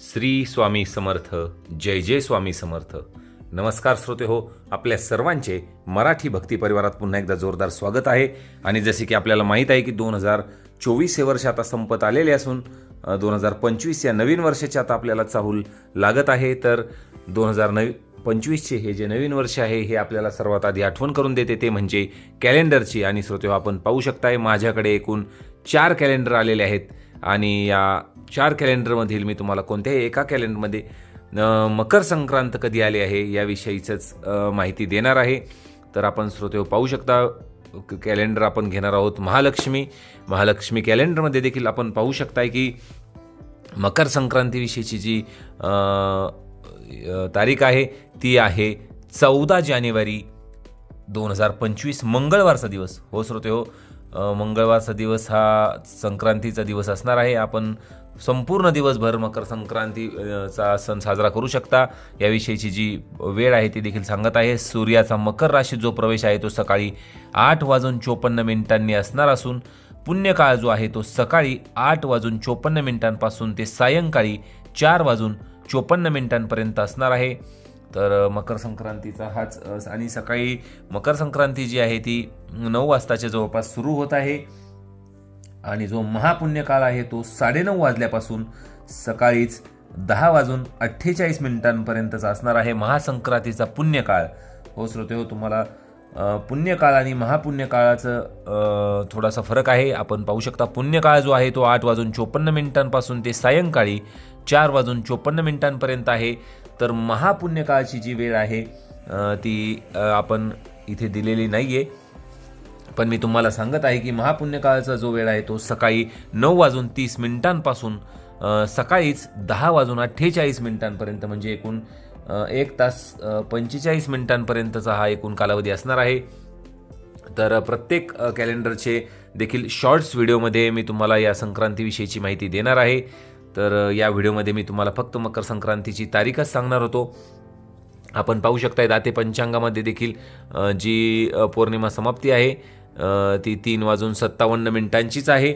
श्री स्वामी समर्थ जय जय स्वामी समर्थ. नमस्कार श्रोते हो आपल्या सर्वांचे मराठी भक्ती परिवारात पुन्हा एकदा जोरदार स्वागत आहे. आणि जसे की आपल्याला माहीत आहे की दोन हजार चोवीस हे वर्ष आता संपत आलेले असून दोन हजार पंचवीस या नवीन वर्षाचे आता आपल्याला चाहूल लागत आहे. तर दोन हजार नवी पंचवीसचे हे जे नवीन वर्ष आहे हे आपल्याला सर्वात आधी आठवण करून देते. ते म्हणजे कॅलेंडरची. आणि श्रोते हो, आपण पाहू शकताय माझ्याकडे एकूण चार कॅलेंडर आलेले आहेत. आणि या चार कॅलेंडरमधील मी तुम्हाला कोणत्याही एका कॅलेंडरमध्ये मकर संक्रांत कधी आली आहे याविषयीचंच माहिती देणार आहे. तर आपण श्रोते पाहू शकता क- कॅलेंडर आपण घेणार आहोत महालक्ष्मी. महालक्ष्मी कॅलेंडरमध्ये देखील आपण पाहू शकताय की मकर संक्रांतीविषयीची जी तारीख आहे ती आहे चौदा जानेवारी दोन हजार पंचवीस मंगळवारचा दिवस. हो श्रोते हो मंगळवारचा दिवस हा संक्रांतीचा दिवस असणार आहे. आपण संपूर्ण दिवसभर मकर संक्रांतीचा सण साजरा करू शकता. याविषयीची जी वेळ आहे ती देखील सांगत आहे. सूर्याचा मकर राशीत जो प्रवेश आहे तो सकाळी आठ वाजून चोपन्न मिनिटांनी असणार असून पुण्यकाळ जो आहे तो सकाळी आठ वाजून चोपन्न मिनिटांपासून ते सायंकाळी चार वाजून चोपन्न मिनिटांपर्यंत असणार आहे. तर मकर संक्रांतीचा हाच आणि सकाळी मकर संक्रांती जी आहे ती नऊ वाजताच्या जवळपास सुरू होत आहे. आणि जो महापुण्यकाळ आहे तो साडेनऊ वाजल्यापासून सकाळीच दहा वाजून अठ्ठेचाळीस मिनिटांपर्यंतचा असणार आहे महासंक्रांतीचा पुण्यकाळ. हो श्रोते हो तुम्हाला पुण्यकाळ आणि महापुण्यकाळाचं थोडासा फरक आहे. आपण पाहू शकता पुण्यकाळ जो आहे तो आठ वाजून चोपन्न मिनिटांपासून ते सायंकाळी चार वाजून चोपन्न मिनिटांपर्यंत आहे. तर महापुण्यकाळची जी वेळ आहे ती आपण इथे दिलेली नाही आहे पण मी तुम्हाला सांगत आहे की महापुण्यकाळाचा जो वेळ आहे तो सकाळी नऊ वाजून तीस मिनिटांपासून सकाळीच दहा वाजून अठ्ठेचाळीस मिनिटांपर्यंत म्हणजे एकूण एक तास पंचेचाळीस मिनिटांपर्यंतचा हा एकूण कालावधी असणार आहे. तर प्रत्येक कॅलेंडरचे देखील शॉर्ट्स व्हिडिओमध्ये मी तुम्हाला या संक्रांतीविषयीची माहिती देणार आहे. तर या व्हिडिओमध्ये मी तुम्हाला फक्त मकर संक्रांतीची तारीखच सांगणार होतो. आपण पाहू शकताय दाते पंचांगामध्ये देखील जी पौर्णिमा समाप्ती आहे ती तीन वाजून सत्तावन्न मिनिटांचीच आहे.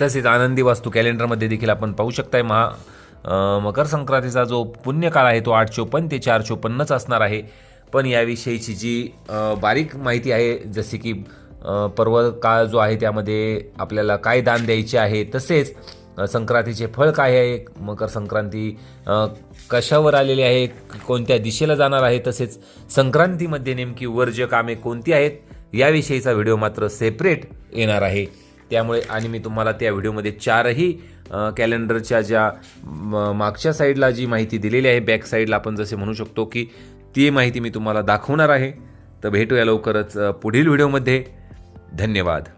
तसेच आनंदी वास्तू कॅलेंडरमध्ये देखील आपण पाहू शकताय महा मकर संक्रांतीचा जो पुण्यकाळ आहे तो आठ चोपन्न ते चार चोपन्नच असणार आहे. पण याविषयीची जी बारीक माहिती आहे जसे की पर्व काळ जो आहे त्यामध्ये आपल्याला काय दान द्यायचे आहे तसेच संक्रांतीचे फळ काय आहे? मकर संक्रांती कशावर आलेली आहे? कोणत्या दिशेला जाणार आहे? तसेच संक्रांतीमध्ये नेमकी वर्ज्य कामे कोणती आहेत? याविषयीचा व्हिडिओ मात्र सेपरेट येणार आहे. त्यामुळे आणि मी तुम्हाला त्या व्हिडिओमध्ये चारही कॅलेंडरच्या ज्या म, मागच्या साईडला जी माहिती दिलेली आहे बॅक साईडला आपण जसे म्हणू शकतो की ती माहिती मी तुम्हाला दाखवणार आहे. तर भेटूया लवकरच पुढील व्हिडिओमध्ये. धन्यवाद.